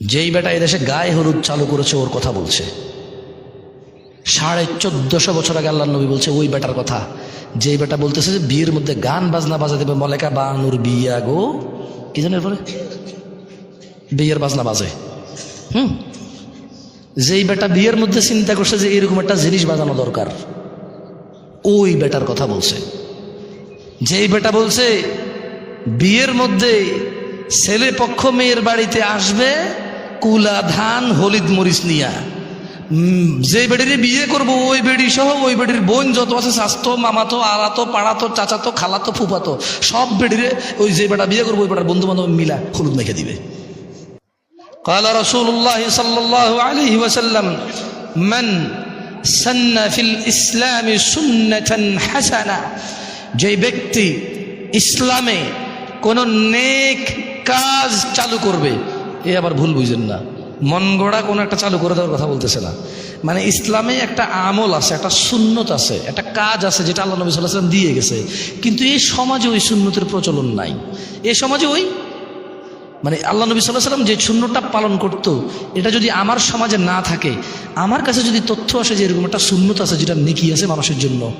যেই বেটা এদেশে গায়ে হলুদ চালু করেছে, ওর কথা বলছে। সাড়ে চোদ্দশো বছর আগে আল্লাহ নবী বলছে, ওই বেটার কথা। যেই বেটা বলতেছে যে, বিয়ের মধ্যে গান বাজনা বাজা দেবে মলেকা বানুর বিয়া গো। কি জানেন পরে বিয়ের বাজনা বাজে। হুম? যেই বেটা বিয়ের মধ্যে চিন্তা করছে যে, এরকম একটা জিনিস বাজানো দরকার। ওই বেটার কথা বলছে। যেই বেটা বলছে, বিয়ের মধ্যে ছেলে পক্ষ মেয়ের বাড়িতে আসবে কুলা ধান হলিদ মরিচ নিয়া উম, যে বেডিরে বিয়ে করব ওই বেডি সহ ওই বেডির বোন যত আছে স্বাস্থ্য মামাতো আলাতো পাড়াতো চাচাতো খালাতো ফুফাতো সব বেডিরে ওই যে বেটা বিয়ে করবো ওই বেটার বন্ধু বান্ধব মিলা হলুদ মেখে দিবে قال رسول الله صلى الله عليه وسلم من سن في الإسلام سنة حسنة যে ব্যক্তি ইসলামে কোন নেক কাজ চালু করবে এ আবার ভুল বুঝেন না। মন গড়া কোনো একটা চালু করে দেওয়ার কথা বলতেছে না। মানে ইসলামে একটা আমল আছে, একটা সুন্নত আছে, একটা কাজ আছে যেটা আল্লাহ নবী সাল্লাহ সাল্লাম দিয়ে গেছে। কিন্তু এই সমাজে ওই সুন্নতের প্রচলন নাই। এ সমাজে ওই মানে আল্লাহ নবী সাল্লাহ সাল্লাম যে শূন্যটা পালন করত, এটা যদি আমার সমাজে না থাকে, আমার কাছে যদি তথ্য আসে যে এরকম একটা শূন্যতা আছে যেটা নেকি আছে মানুষের জন্য